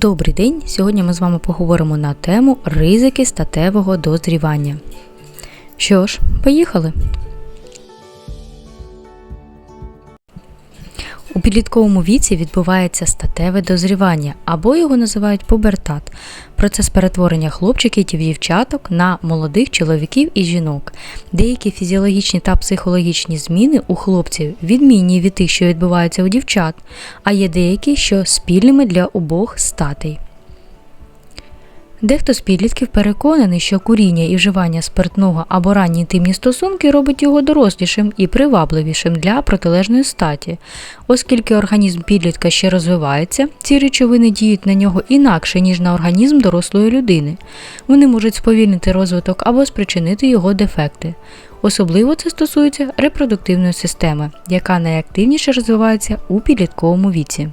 Добрий день! Сьогодні ми з вами поговоримо на тему ризики статевого дозрівання. Що ж, поїхали. У підлітковому віці відбувається статеве дозрівання, або його називають пубертат процес перетворення хлопчиків і дівчаток на молодих чоловіків і жінок. Деякі фізіологічні та психологічні зміни у хлопців відмінні від тих, що відбуваються у дівчат, а є деякі, що спільними для обох статей. Дехто з підлітків переконаний, що куріння і вживання спиртного або ранні інтимні стосунки робить його дорослішим і привабливішим для протилежної статі. Оскільки організм підлітка ще розвивається, ці речовини діють на нього інакше, ніж на організм дорослої людини. Вони можуть сповільнити розвиток або спричинити його дефекти. Особливо це стосується репродуктивної системи, яка найактивніше розвивається у підлітковому віці.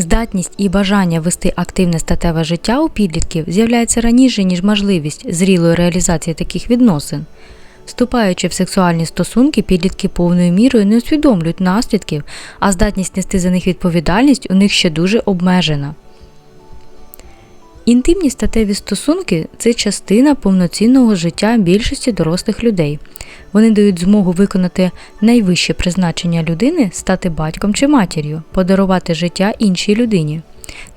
Здатність і бажання вести активне статеве життя у підлітків з'являється раніше, ніж можливість зрілої реалізації таких відносин. Вступаючи в сексуальні стосунки, підлітки повною мірою не усвідомлюють наслідків, а здатність нести за них відповідальність у них ще дуже обмежена. Інтимні статеві стосунки це частина повноцінного життя більшості дорослих людей. Вони дають змогу виконати найвище призначення людини стати батьком чи матір'ю, подарувати життя іншій людині.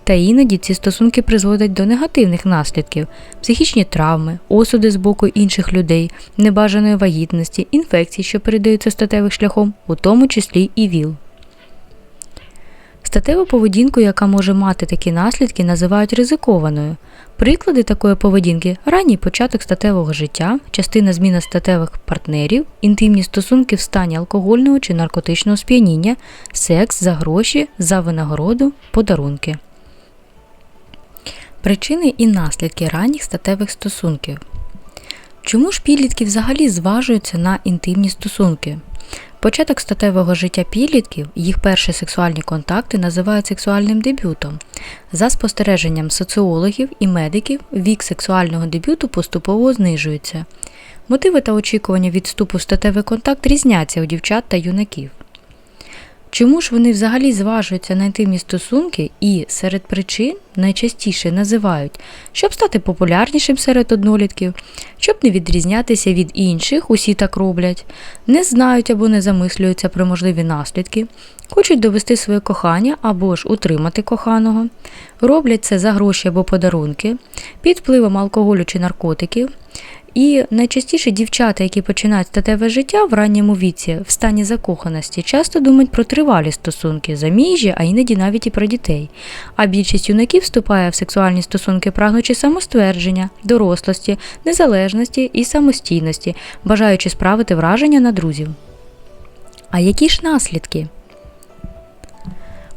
Та іноді ці стосунки призводять до негативних наслідків: психічні травми, осуди з боку інших людей, небажаної вагітності, інфекцій, що передаються статевим шляхом, у тому числі і ВІЛ. Статеву поведінку, яка може мати такі наслідки, називають ризикованою. Приклади такої поведінки ранній початок статевого життя, частина зміна статевих партнерів, інтимні стосунки в стані алкогольного чи наркотичного сп'яніння, секс за гроші, за винагороду, подарунки. Причини і наслідки ранніх статевих стосунків. Чому ж підлітки взагалі зважуються на інтимні стосунки? Початок статевого життя підлітків, їх перші сексуальні контакти називають сексуальним дебютом. За спостереженням соціологів і медиків, вік сексуального дебюту поступово знижується. Мотиви та очікування від вступу в статевий контакт різняться у дівчат та юнаків. Чому ж вони взагалі зважуються на інтимні стосунки і серед причин найчастіше називають, щоб стати популярнішим серед однолітків, щоб не відрізнятися від інших, усі так роблять, не знають або не замислюються про можливі наслідки, хочуть довести своє кохання або ж утримати коханого, роблять це за гроші або подарунки, під впливом алкоголю чи наркотиків. І найчастіше дівчата, які починають статеве життя в ранньому віці, в стані закоханості, часто думають про тривалі стосунки, заміжжя, а іноді навіть і про дітей. А більшість юнаків вступає в сексуальні стосунки, прагнучи самоствердження, дорослості, незалежності і самостійності, бажаючи справити враження на друзів. А які ж наслідки?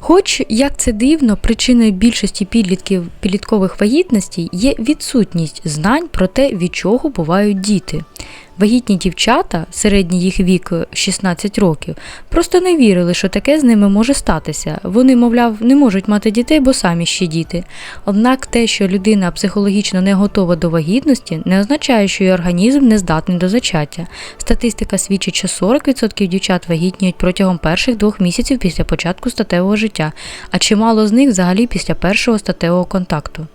Хоч, як це дивно, причиною більшості підлітків підліткових вагітностей є відсутність знань про те, від чого бувають діти. Вагітні дівчата, середній їх вік 16 років, просто не вірили, що таке з ними може статися. Вони, мовляв, не можуть мати дітей, бо самі ще діти. Однак те, що людина психологічно не готова до вагітності, не означає, що її організм не здатний до зачаття. Статистика свідчить, що 40% дівчат вагітніють протягом перших двох місяців після початку статевого життя, а чимало з них взагалі після першого статевого контакту.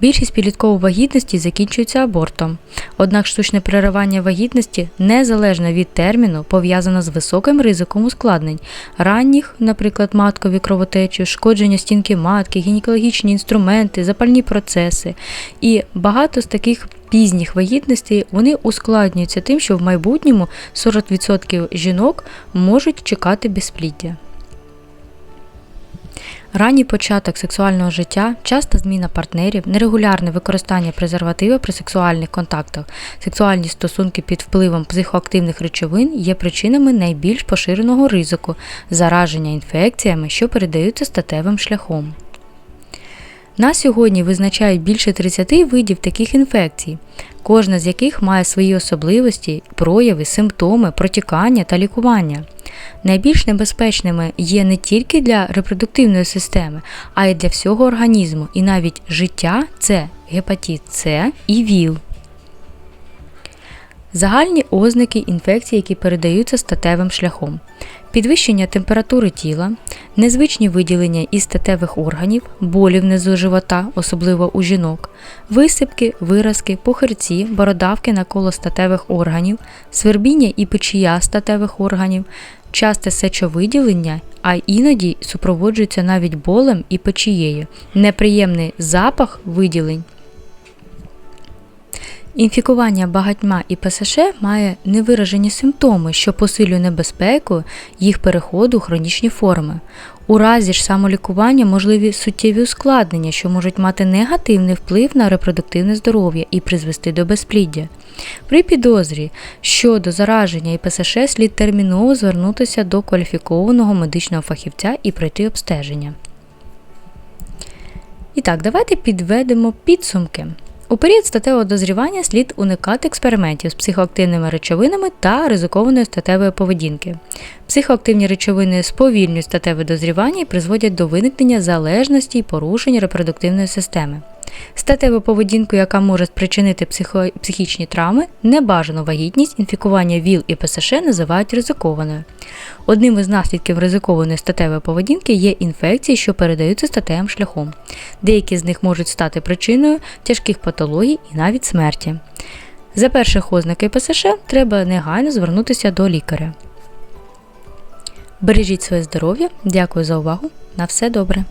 Більшість підліткової вагітності закінчується абортом. Однак штучне переривання вагітності незалежно від терміну пов'язано з високим ризиком ускладнень, ранніх, наприклад, маткові кровотечі, шкодження стінки матки, гінекологічні інструменти, запальні процеси. І багато з таких пізніх вагітностей вони ускладнюються тим, що в майбутньому 40% жінок можуть чекати безпліддя. Ранній початок сексуального життя, часта зміна партнерів, нерегулярне використання презерватива при сексуальних контактах, сексуальні стосунки під впливом психоактивних речовин є причинами найбільш поширеного ризику зараження інфекціями, що передаються статевим шляхом. На сьогодні визначають більше 30 видів таких інфекцій, кожна з яких має свої особливості, прояви, симптоми, протікання та лікування. Найбільш небезпечними є не тільки для репродуктивної системи, а й для всього організму, і навіть життя це гепатит С і ВІЛ. Загальні ознаки інфекцій, які передаються статевим шляхом. Підвищення температури тіла, незвичні виділення із статевих органів, болі внизу живота, особливо у жінок, висипки, виразки, похирці, бородавки навколо статевих органів, свербіння і печія статевих органів, часте сечовиділення, а іноді супроводжується навіть болем і печією, неприємний запах виділень. Інфікування багатьма ІПСШ має невиражені симптоми, що посилює небезпеку їх переходу у хронічні форми. У разі ж самолікування можливі суттєві ускладнення, що можуть мати негативний вплив на репродуктивне здоров'я і призвести до безпліддя. При підозрі щодо зараження ІПСШ слід терміново звернутися до кваліфікованого медичного фахівця і пройти обстеження. І так, давайте підведемо підсумки. У період статевого дозрівання слід уникати експериментів з психоактивними речовинами та ризикованої статевої поведінки. Психоактивні речовини сповільнюють статеве дозрівання і призводять до виникнення залежності і порушень репродуктивної системи. Статеву поведінку, яка може спричинити психо- психічні травми, небажану вагітність, інфікування ВІЛ і ПСШ називають ризикованою. Одним із наслідків ризикованої статевої поведінки є інфекції, що передаються статевим шляхом. Деякі з них можуть стати причиною тяжких патологій і навіть смерті. За перших ознак ПСШ треба негайно звернутися до лікаря. Бережіть своє здоров'я. Дякую за увагу. На все добре.